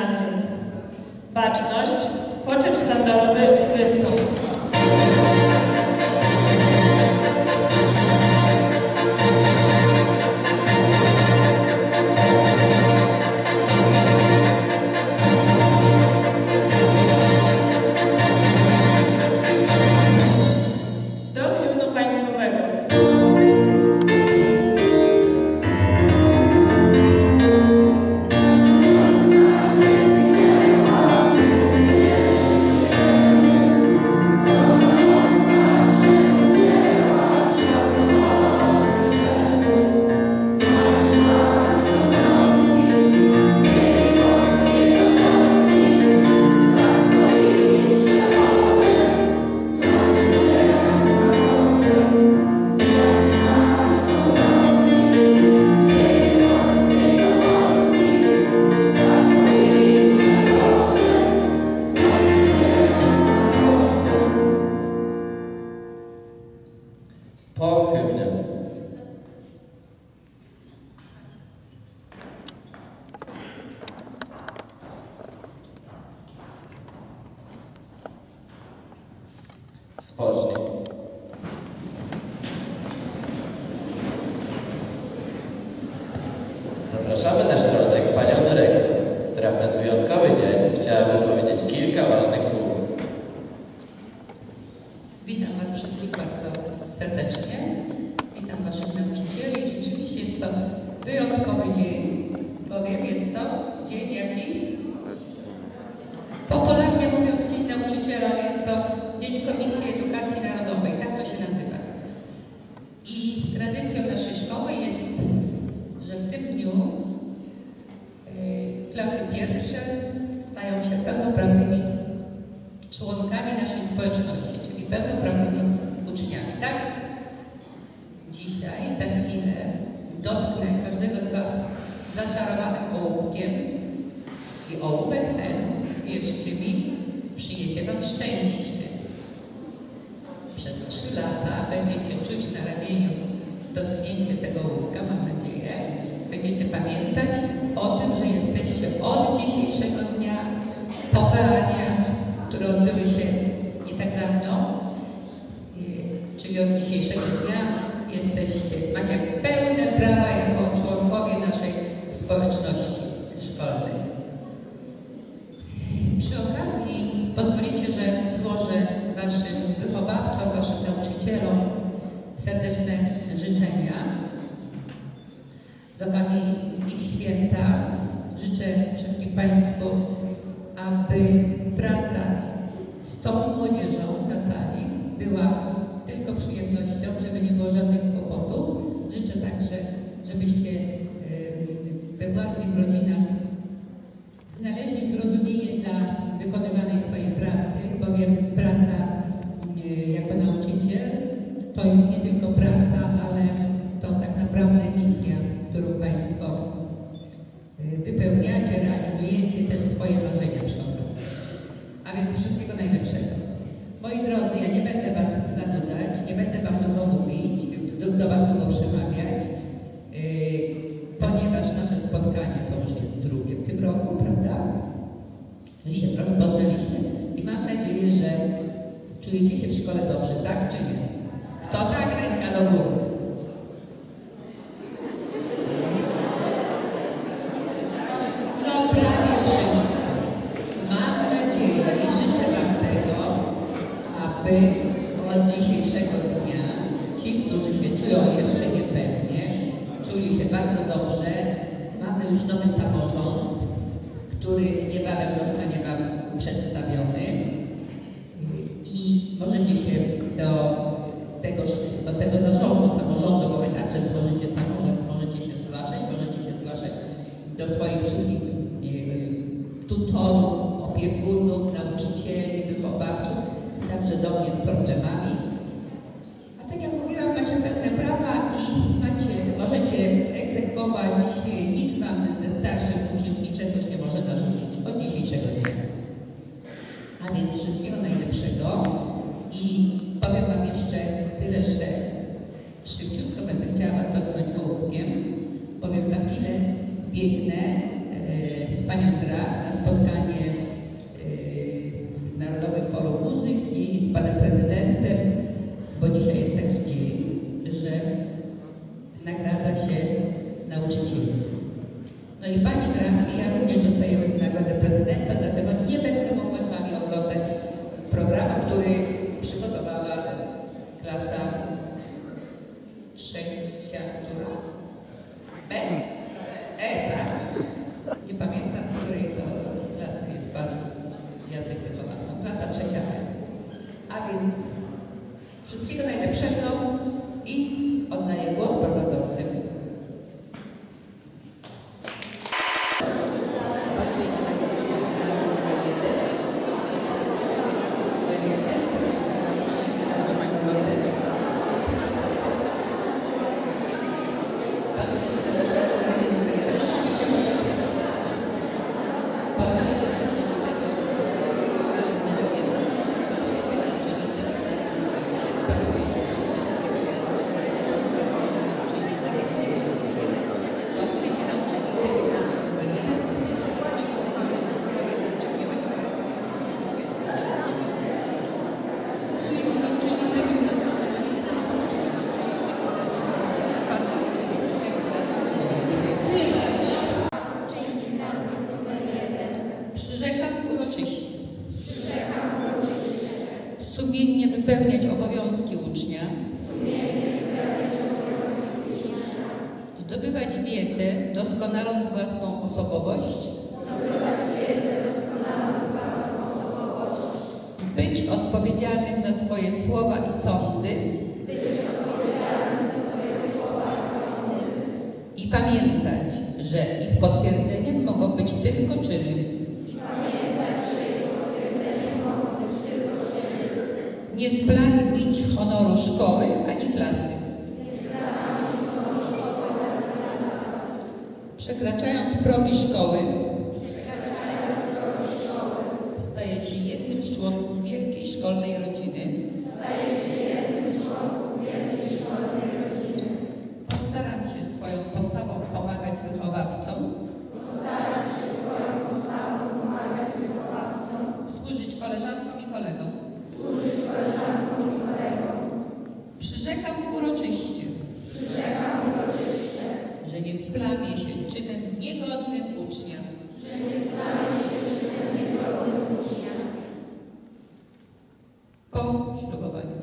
gimnazjum. Baczność, poczet sztandarowy, wystąp. Zapraszamy na środek panią dyrektor, która w ten wyjątkowy dzień chciałaby powiedzieć kilka ważnych słów. Witam Was wszystkich bardzo serdecznie. Witam Waszych nauczycieli. Rzeczywiście jest to wyjątkowy dzień, bowiem jest to dzień jaki? Popularnie mówiąc Dzień Nauczyciela, jest to Dzień Komisji Edukacji Narodowej, tak to się nazywa. I tradycją naszej szkoły jest, że w tym dniu y, klasy pierwsze stają się pełnoprawnymi członkami naszej społeczności, czyli pełnoprawnymi uczniami, tak? Dzisiaj, za chwilę, dotknę każdego z Was zaczarowanym ołówkiem i ołówek ten, wierzcie mi, przyniesie Wam szczęście. Przez trzy lata będziecie czuć na ramieniu dotknięcie tego ołówka, mam nadzieję. Będziecie pamiętać o tym, że jesteście od dzisiejszego dnia pokarania, które odbyły się nie tak dawno, czyli od dzisiejszego dnia jesteście, macie pełne prawa jako członkowie naszej społeczności szkolnej. Przy okazji pozwolicie, że złożę Waszym wychowawcom, Waszym nauczycielom serdeczne życzenia. Z okazji ich święta życzę wszystkim Państwu, aby praca z tą młodzieżą na sali była tylko przyjemnością, żeby nie było żadnych kłopotów. Życzę także, żebyście we własnych rodzinach znaleźli zrozumienie dla wykonywanej swojej pracy, bowiem praca jako nauczyciel to jest nie tylko praca, ale to tak naprawdę misja, którą Państwo wypełniacie, realizujecie też swoje marzenia przy. A więc wszystkiego najlepszego. Moi drodzy, ja nie będę Was zanudzać, nie będę Wam długo mówić, do, Was długo przemawiać, yy, ponieważ nasze spotkanie to już jest drugie w tym roku, prawda? My się trochę poznaliśmy i mam nadzieję, że czujecie się w szkole dobrze, tak czy nie? Kto tak? Ręka do góry. No prawie wszyscy. Mam nadzieję i życzę Wam tego, aby od dzisiejszego dnia ci, którzy się czują jeszcze niepewnie, czuli się bardzo dobrze. Mamy już nowy samorząd, który niebawem zostanie Wam przedstawiony i możecie się do tego, do tego zarządu samorządu, bo Wy także tworzycie samorząd, możecie się zgłaszać, możecie się zgłaszać do swoich wszystkich e, tutorów, opiekunów, nauczycieli, wychowawców także do mnie z problemami. se pełnić obowiązki ucznia, zdobywać wiedzę, doskonaląc własną osobowość, być odpowiedzialnym za swoje słowa i sądy. I pamiętać, że ich potwierdzeniem mogą być tylko czyny. jest plan bić honoru szkoły ani klasy. Przekraczając progi szkoły, uroczyście, Przyrzekam uroczyście, że nie splamię się czynem niegodnym ucznia, że nie splamię się czynem niegodnym ucznia. Po ślubowaniu.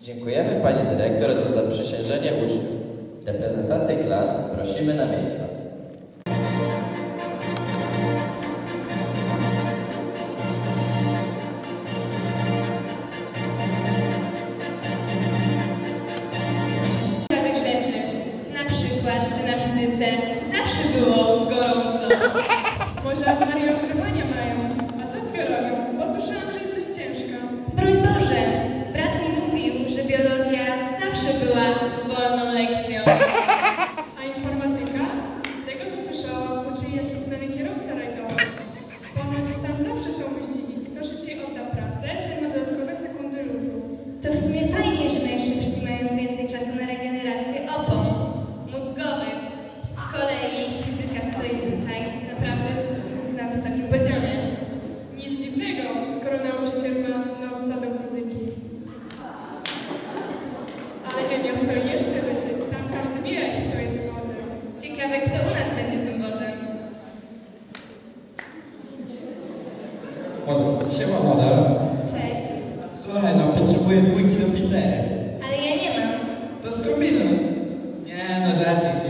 Dziękujemy Pani Dyrektor za zaprzysiężenie uczniów. Reprezentację klas prosimy na miejsce. ręce zawsze było gorąco. Może Maria ogrzewanie mają? A co z biologią? Bo słyszałam, że jest dość ciężka. Broń Boże, brat mi mówił, że biologia zawsze była wolna.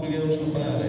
vivíamos comparadas.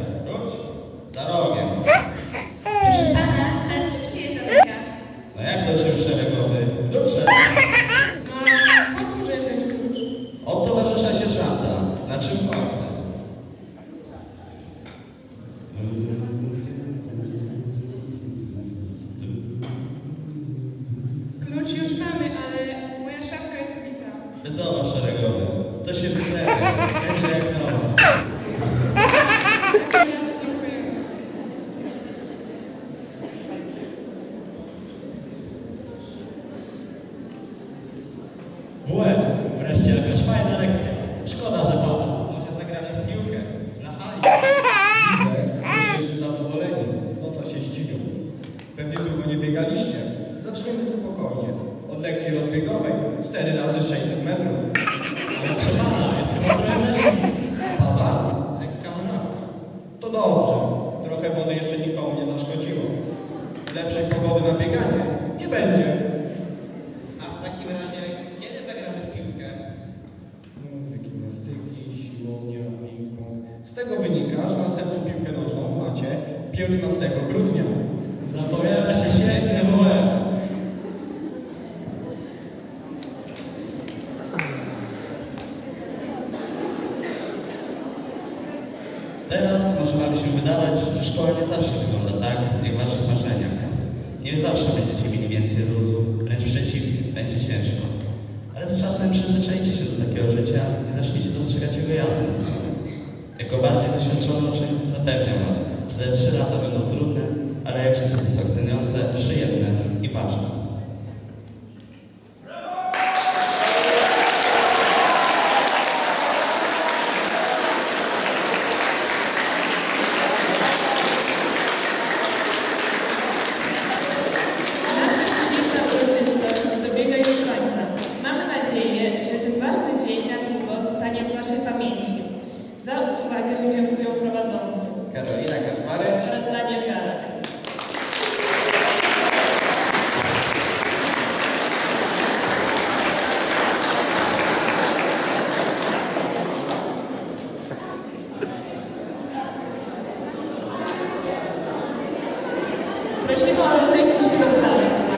WF, wreszcie jakaś fajna lekcja. Szkoda, że pada. Może zagramy w piłkę. Na hali. Widzę, że wszyscy zadowoleni. No to się zdziwią. Pewnie długo nie biegaliście. Zaczniemy spokojnie. Od lekcji rozbiegowej 4 razy 600 metrów. Ale proszę pana, jest chyba trochę. Pada? Lekka morzawka. To dobrze. Trochę wody jeszcze nikomu nie zaszkodziło. Lepszej pogody na bieganie nie będzie. A w takim razie, kiedy zagramy w piłkę? Mówię, gimnastyki, siłownia, ping-pong. Z tego wynika, że następną piłkę nożną macie 15 grudnia. Zapowiada się świetny WF. Teraz może Wam się wydawać, że szkoła nie zawsze wygląda tak, jak w Waszych marzeniach. Nie zawsze będziecie mieli więcej luzu, wręcz przeciwnie, będzie ciężko. Ale z czasem przyzwyczajcie się do takiego życia i zaczniecie dostrzegać jego jasne strony. Jako bardziej doświadczony uczeń zapewniam Was, że te trzy lata będą trudne, ale jakże satysfakcjonujące,